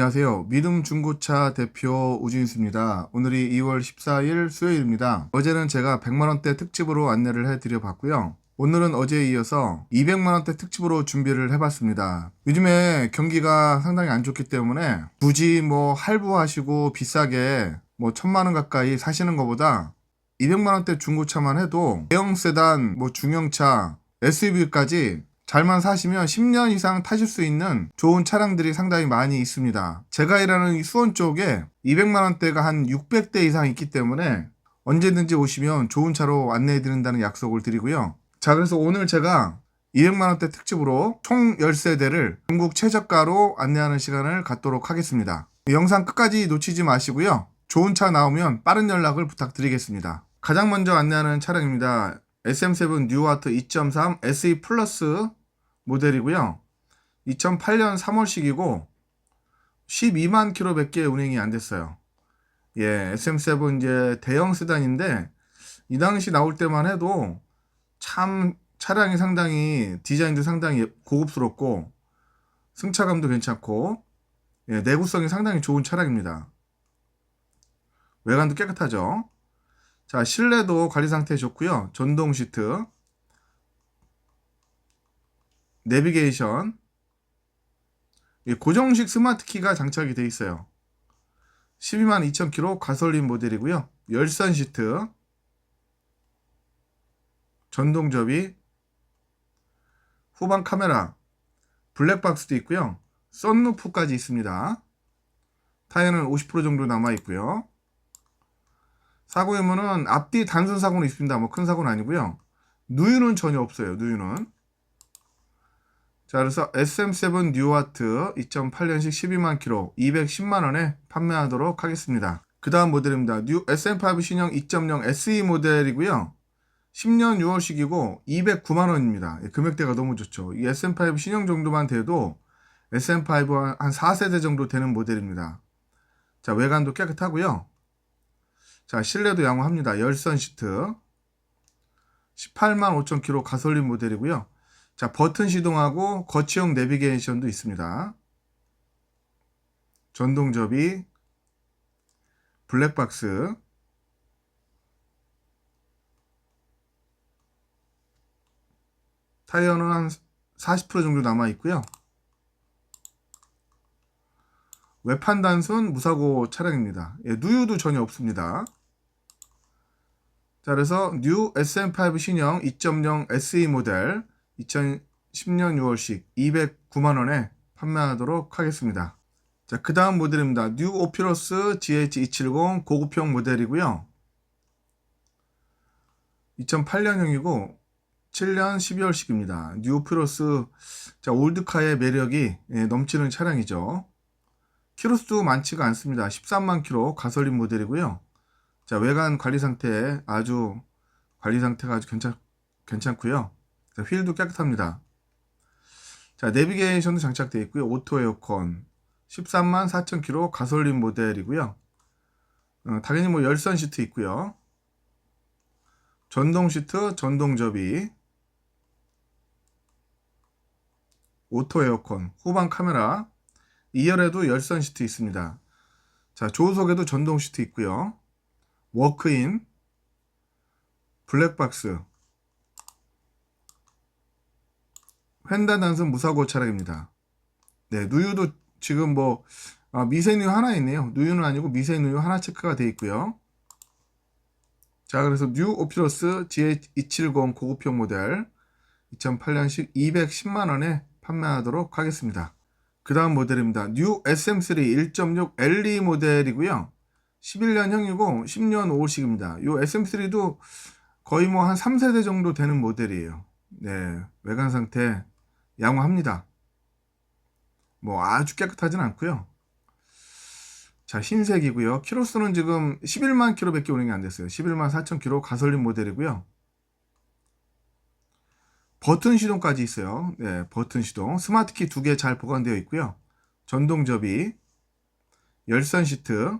안녕하세요. 믿음 중고차 대표 우진수입니다. 오늘이 2월 14일 수요일입니다. 어제는 제가 100만원대 특집으로 안내를 해드려 봤고요. 오늘은 어제에 이어서 200만원대 특집으로 준비를 해봤습니다. 요즘에 경기가 상당히 안 좋기 때문에 굳이 뭐 할부하시고 비싸게 뭐 천만원 가까이 사시는 것보다 200만원대 중고차만 해도 대형 세단, 뭐 중형차, SUV까지 잘만 사시면 10년 이상 타실 수 있는 좋은 차량들이 상당히 많이 있습니다. 제가 일하는 이 수원 쪽에 200만원대가 한 600대 이상 있기 때문에 언제든지 오시면 좋은 차로 안내해 드린다는 약속을 드리고요. 자, 그래서 오늘 제가 200만원대 특집으로 총 10세대를 전국 최저가로 안내하는 시간을 갖도록 하겠습니다. 영상 끝까지 놓치지 마시고요. 좋은 차 나오면 빠른 연락을 부탁드리겠습니다. 가장 먼저 안내하는 차량입니다. SM7 뉴아트 2.3 SE 플러스 모델이고요. 2008년 3월식이고 12만 킬로밖에 운행이 안 됐어요. 예, SM7 이제 대형 세단인데 이 당시 나올 때만 해도 참 차량이 상당히 디자인도 상당히 고급스럽고 승차감도 괜찮고 예, 내구성이 상당히 좋은 차량입니다. 외관도 깨끗하죠. 자, 실내도 관리 상태 좋고요. 전동 시트, 내비게이션, 이 고정식 스마트 키가 장착이 되어 있어요. 12만 2,000km 가솔린 모델이고요. 열선 시트, 전동 접이, 후방 카메라, 블랙박스도 있고요. 썬루프까지 있습니다. 타이어는 50% 정도 남아 있고요. 사고 유무는 앞뒤 단순 사고는 있습니다. 뭐 큰 사고는 아니고요. 누유는 전혀 없어요. 누유는. 자, 그래서 SM7 뉴아트 2008년식 12만 킬로 210만 원에 판매하도록 하겠습니다. 그 다음 모델입니다. 뉴 SM5 신형 2.0 SE 모델이고요. 10년 6월식이고 209만 원입니다. 금액대가 너무 좋죠. 이 SM5 신형 정도만 돼도 SM5 한 4세대 정도 되는 모델입니다. 자, 외관도 깨끗하고요. 자, 실내도 양호합니다. 열선 시트. 18만 5천 킬로 가솔린 모델이고요. 자, 버튼 시동하고 거치형 내비게이션도 있습니다. 전동 접이, 블랙박스, 타이어는 한 40% 정도 남아 있고요. 외판 단순 무사고 차량입니다. 예, 누유도 전혀 없습니다. 자, 그래서 뉴 SM5 신형 2.0 SE 모델 2010년 6월식 209만 원에 판매하도록 하겠습니다. 자, 그 다음 모델입니다. 뉴 오피러스 GH270 고급형 모델이고요. 2008년형이고 7년 12월식입니다. 뉴 오피러스 자, 올드카의 매력이 예, 넘치는 차량이죠. 키로수도 많지가 않습니다. 13만 킬로 가솔린 모델이고요. 자, 외관 관리 상태 아주 관리 상태가 아주 괜찮 괜찮고요. 자, 휠도 깨끗합니다. 자, 내비게이션도 장착되어 있고요. 오토 에어컨 13만 4천 킬로 가솔린 모델이고요. 어, 당연히 뭐 열선 시트 있고요. 전동 시트, 전동 접이 오토 에어컨, 후방 카메라, 2열에도 열선 시트 있습니다. 자, 조수석에도 전동 시트 있고요. 워크인, 블랙박스, 횡단 단순 무사고 차량입니다. 네, 누유도 지금 뭐 아, 미세누유 하나 있네요. 누유는 아니고 미세누유 하나 체크가 되어 있고요. 자, 그래서 뉴 오피러스 GH270 고급형 모델 2008년식 210만 원에 판매하도록 하겠습니다. 그 다음 모델입니다. 뉴 SM3 1.6 LE 모델이고요. 11년형이고 10년 5월식입니다. 이 SM3도 거의 뭐 한 3세대 정도 되는 모델이에요. 네, 외관 상태 양호합니다. 뭐 아주 깨끗하진 않고요. 자, 흰색이고요. 키로수는 지금 11만 킬로밖에 운행이 안 됐어요. 11만 4천 킬로 가솔린 모델이고요. 버튼 시동까지 있어요. 네, 버튼 시동. 스마트 키 두 개 잘 보관되어 있고요. 전동 접이, 열선 시트,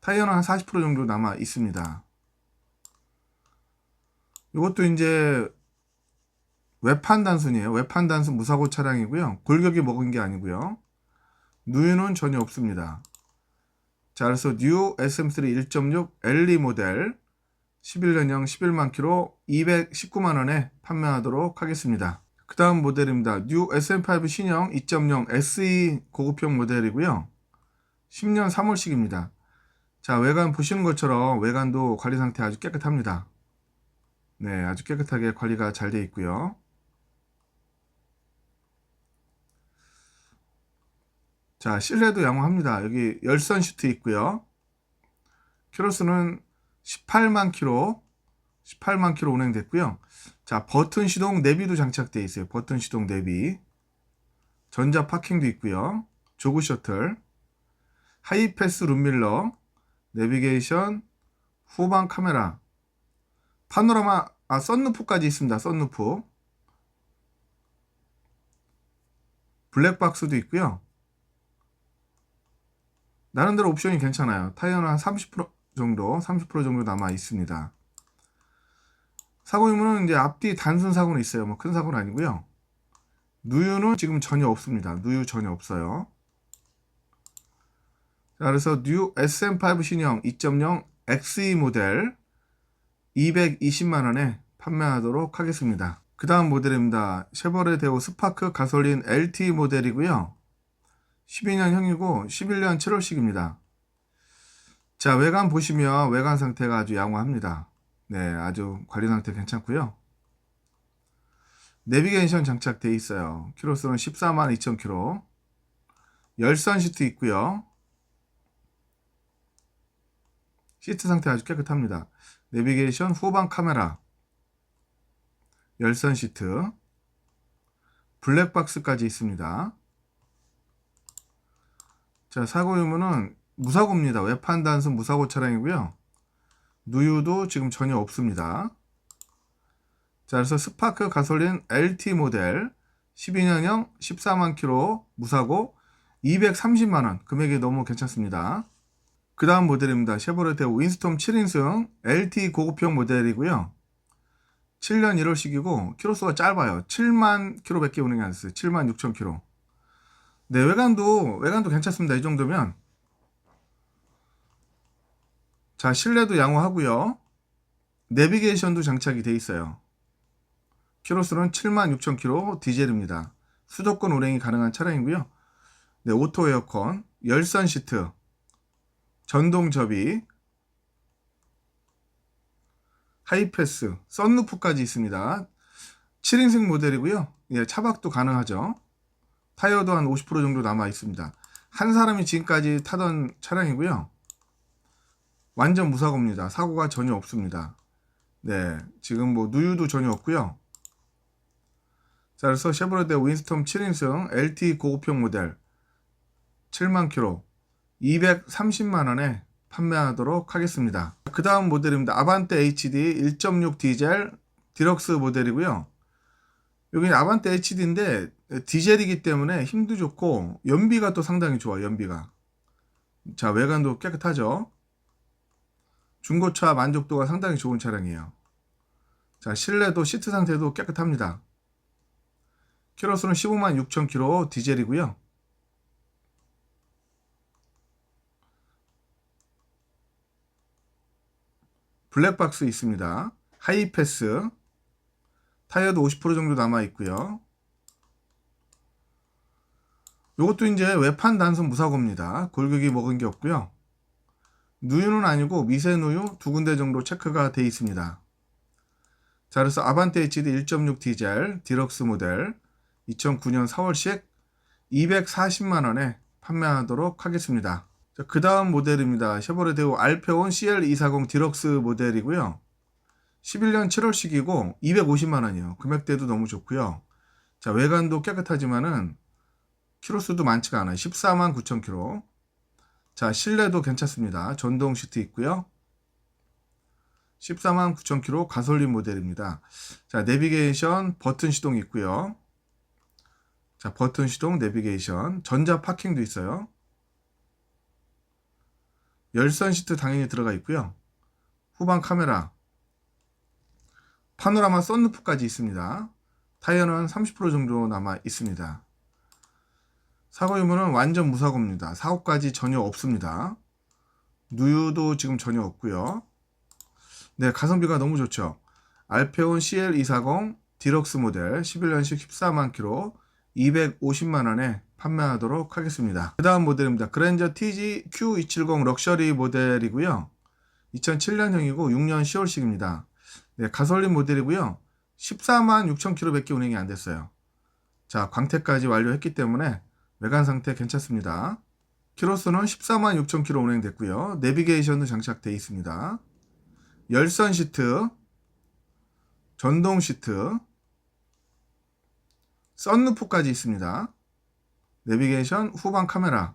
타이어는 한 40% 정도 남아 있습니다. 이것도 이제 외판 단순이에요. 외판 단순 무사고 차량이고요. 골격이 먹은 게 아니고요. 누유는 전혀 없습니다. 자, 그래서 뉴 SM3 1.6 LE 모델 11년형 11만 킬로 219만 원에 판매하도록 하겠습니다. 그 다음 모델입니다. 뉴 SM5 신형 2.0 SE 고급형 모델이고요. 10년 3월식입니다. 자, 외관 보시는 것처럼 외관도 관리 상태 아주 깨끗합니다. 네, 아주 깨끗하게 관리가 잘 되어 있고요. 자, 실내도 양호합니다. 여기 열선 시트 있고요. 키로수는 18만 킬로, 18만 킬로 운행됐고요. 자, 버튼 시동 내비도 장착되어 있어요. 버튼 시동 내비. 전자 파킹도 있고요. 조그 셔틀, 하이패스 룸밀러, 내비게이션, 후방 카메라, 파노라마, 아, 썬루프까지 있습니다. 썬루프. 블랙박스도 있고요. 나름대로 옵션이 괜찮아요. 타이어는 한 30% 정도, 30% 정도 남아 있습니다. 사고 유무는 이제 앞뒤 단순 사고는 있어요. 뭐 큰 사고는 아니고요. 누유는 지금 전혀 없습니다. 누유 전혀 없어요. 자, 그래서 뉴 SM5 신형 2.0 XE 모델 220만 원에 판매하도록 하겠습니다. 그 다음 모델입니다. 쉐보레 데오 스파크 가솔린 LT 모델이고요. 12년형이고 11년 7월식입니다. 자, 외관 보시면 외관 상태가 아주 양호합니다. 네, 아주 관리 상태 괜찮고요. 내비게이션 장착되어 있어요. 키로수는 14만 2천 킬로. 열선 시트 있고요. 시트 상태 아주 깨끗합니다. 내비게이션 후방 카메라. 열선 시트. 블랙박스까지 있습니다. 자, 사고 유무는 무사고입니다. 외판 단순 무사고 차량이고요. 누유도 지금 전혀 없습니다. 자, 그래서 스파크 가솔린 LT 모델 12년형 14만 킬로 무사고 230만 원 금액이 너무 괜찮습니다. 그 다음 모델입니다. 쉐보레테 윈스톰 7인승 LT 고급형 모델이고요. 7년 1월식이고 키로수가 짧아요. 7만 킬로밖에 운행이 안 됐어요. 7만 6천 킬로. 네, 외관도 외관도 괜찮습니다. 이 정도면 자, 실내도 양호하고요. 내비게이션도 장착이 돼 있어요. 키로수는 76,000km 디젤입니다. 수도권 운행이 가능한 차량이고요. 네, 오토 에어컨, 열선 시트, 전동 접이, 하이패스, 썬루프까지 있습니다. 7인승 모델이고요. 예, 차박도 가능하죠. 타이어도 한 50% 정도 남아 있습니다. 한 사람이 지금까지 타던 차량이고요. 완전 무사고입니다. 사고가 전혀 없습니다. 네, 지금 뭐 누유도 전혀 없고요. 자, 그래서 쉐보레데 윈스톰 7인승 LT 고급형 모델 7만 킬로 230만 원에 판매하도록 하겠습니다. 그 다음 모델입니다. 아반떼 HD 1.6 디젤 디럭스 모델이고요. 여기는 아반떼 HD인데 디젤이기 때문에 힘도 좋고 연비가 또 상당히 좋아요. 연비가. 자, 외관도 깨끗하죠. 중고차 만족도가 상당히 좋은 차량이에요. 자, 실내도 시트 상태도 깨끗합니다. 키로수는 15만 6천 킬로 디젤이고요. 블랙박스 있습니다. 하이패스 타이어도 50% 정도 남아 있고요. 이것도 이제 외판 단순 무사고입니다. 골격이 먹은 게 없고요. 누유는 아니고 미세누유 두 군데 정도 체크가 되어 있습니다. 자, 그래서 아반떼 HD 1.6 디젤 디럭스 모델 2009년 4월식 240만 원에 판매하도록 하겠습니다. 자, 그 다음 모델입니다. 쉐보레 데오 알페온 CL240 디럭스 모델이고요. 11년 7월식이고 250만 원이요. 금액대도 너무 좋고요. 자, 외관도 깨끗하지만은 키로수도 많지가 않아요. 14만 9천 킬로. 자, 실내도 괜찮습니다. 전동 시트 있고요. 14만 9천 킬로 가솔린 모델입니다. 자, 내비게이션 버튼 시동 있고요. 자, 버튼 시동 내비게이션, 전자 파킹도 있어요. 열선 시트 당연히 들어가 있고요. 후방 카메라, 파노라마 썬루프까지 있습니다. 타이어는 30% 정도 남아 있습니다. 사고 유무는 완전 무사고입니다. 사고까지 전혀 없습니다. 누유도 지금 전혀 없고요. 네, 가성비가 너무 좋죠. 알페온 CL240 디럭스 모델 11년식 14만 킬로 250만 원에 판매하도록 하겠습니다. 그 다음 모델입니다. 그랜저 TG Q270 럭셔리 모델이고요. 2007년형이고 6년 10월식입니다. 네, 가솔린 모델이고요. 14만 6천 킬로밖에 운행이 안 됐어요. 자, 광택까지 완료했기 때문에 외관 상태 괜찮습니다. 키로수는 14만 6천 킬로 운행됐고요. 내비게이션도 장착되어 있습니다. 열선 시트, 전동 시트, 썬루프까지 있습니다. 내비게이션, 후방 카메라,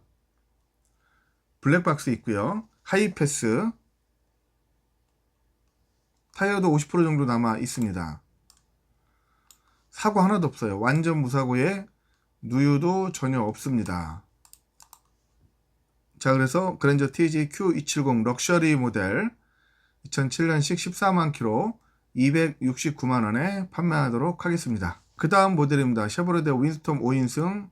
블랙박스 있고요. 하이패스, 타이어도 50% 정도 남아 있습니다. 사고 하나도 없어요. 완전 무사고에 누유도 전혀 없습니다. 자, 그래서 그랜저 TG Q270 럭셔리 모델 2007년식 14만 킬로 269만 원에 판매하도록 하겠습니다. 그 다음 모델입니다. 쉐보레데 윈스톰 5인승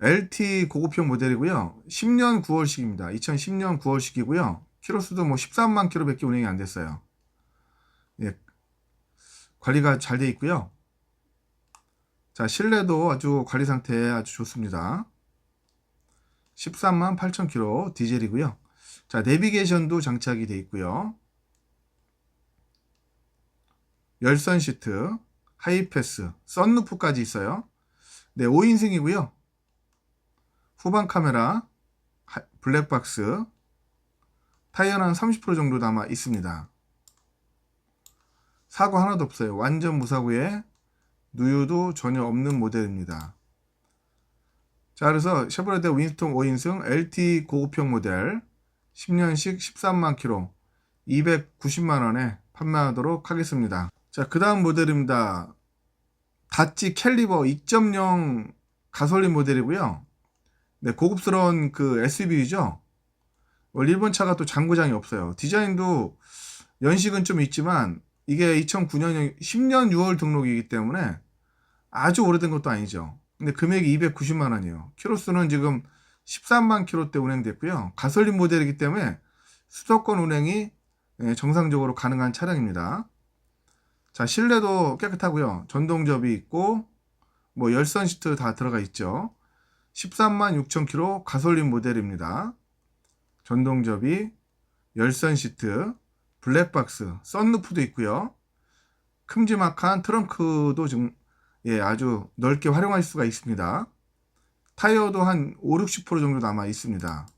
LT 고급형 모델이고요. 10년 9월식입니다. 2010년 9월식이고요. 키로수도 뭐 13만 킬로밖에 운행이 안 됐어요. 예, 관리가 잘 돼 있고요. 자, 실내도 아주 관리 상태 아주 좋습니다. 13만 8천 킬로 디젤이고요. 자, 내비게이션도 장착이 돼 있고요. 열선 시트, 하이패스, 썬루프까지 있어요. 네, 5인승이고요. 후방 카메라, 하- 블랙박스, 타이어는 30% 정도 남아 있습니다. 사고 하나도 없어요. 완전 무사고에 누유도 전혀 없는 모델입니다. 자, 그래서 쉐보레데 윈스톤 5인승 LT 고급형 모델 10년식 13만 킬로 290만 원에 판매하도록 하겠습니다. 자, 그 다음 모델입니다. 다찌 캘리버 2.0 가솔린 모델이고요. 네, 고급스러운 그 SUV죠. 일본 차가 또 장고장이 없어요. 디자인도 연식은 좀 있지만 이게 2009년 10년 6월 등록이기 때문에 아주 오래된 것도 아니죠. 근데 금액이 290만 원이에요. 키로수는 지금 13만 킬로대 운행됐고요. 가솔린 모델이기 때문에 수도권 운행이 예, 정상적으로 가능한 차량입니다. 자, 실내도 깨끗하고요. 전동 접이 있고 뭐 열선 시트 다 들어가 있죠. 13만 6천 킬로 가솔린 모델입니다. 전동접이 열선 시트, 블랙박스, 썬루프도 있고요. 큼지막한 트렁크도 지금 예, 아주 넓게 활용할 수가 있습니다. 타이어도 한 5, 60% 정도 남아 있습니다.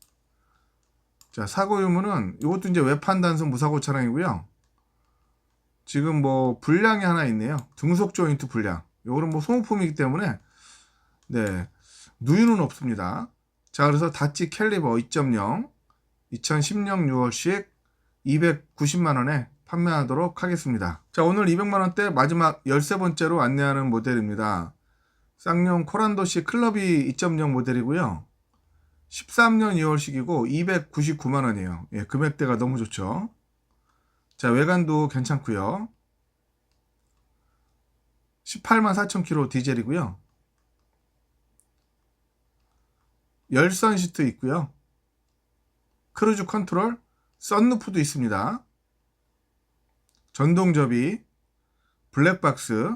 자, 사고 유무는 이것도 이제 외판 단순 무사고 차량이고요. 지금 뭐 불량이 하나 있네요. 등속 조인트 불량. 요거는 뭐 소모품이기 때문에 네. 누유는 없습니다. 자, 그래서 다찌 캘리버 2.0 2010년 6월식 290만 원에 판매하도록 하겠습니다. 자, 오늘 200만 원대 마지막 13번째로 안내하는 모델입니다. 쌍용 코란도시 클럽이 2.0 모델이고요. 13년 2월식이고 299만 원이에요. 예, 금액대가 너무 좋죠. 자, 외관도 괜찮고요. 18만 4천 킬로 디젤이고요. 열선 시트 있고요. 크루즈 컨트롤, 썬루프도 있습니다. 전동접이, 블랙박스,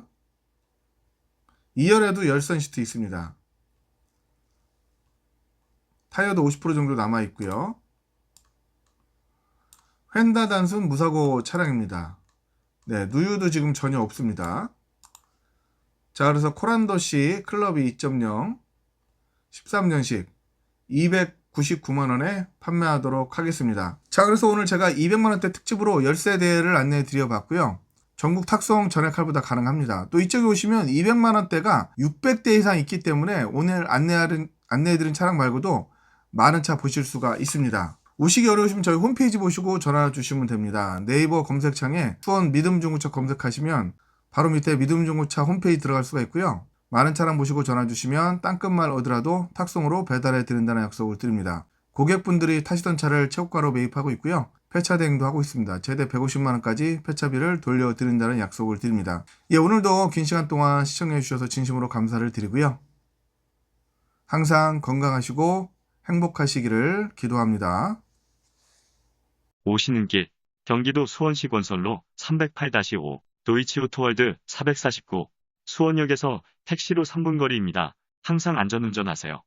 2열에도 열선 시트 있습니다. 타이어도 50% 정도 남아 있고요. 휀다 단순 무사고 차량입니다. 네, 누유도 지금 전혀 없습니다. 자, 그래서 코란도시 클럽이 2.0 13년식 299만 원에 판매하도록 하겠습니다. 자, 그래서 오늘 제가 200만 원대 특집으로 열세 대를 안내해 드려 봤고요. 전국 탁송 전액 할부다 가능합니다. 또 이쪽에 오시면 200만 원대가 600대 이상 있기 때문에 오늘 안내하는 안내해 드린 차량 말고도 많은 차 보실 수가 있습니다. 오시기 어려우시면 저희 홈페이지 보시고 전화 주시면 됩니다. 네이버 검색창에 수원 믿음 중고차 검색하시면 바로 밑에 믿음 중고차 홈페이지 들어갈 수가 있고요. 많은 차량 보시고 전화 주시면 땅끝말 얻으라도 탁송으로 배달해 드린다는 약속을 드립니다. 고객분들이 타시던 차를 최고가로 매입하고 있고요. 폐차 대행도 하고 있습니다. 최대 150만 원까지 폐차비를 돌려드린다는 약속을 드립니다. 예, 오늘도 긴 시간 동안 시청해 주셔서 진심으로 감사를 드리고요. 항상 건강하시고 행복하시기를 기도합니다. 오시는 길 경기도 수원시 건설로 308-5 도이치오토월드 449 수원역에서 택시로 3분 거리입니다. 항상 안전운전하세요.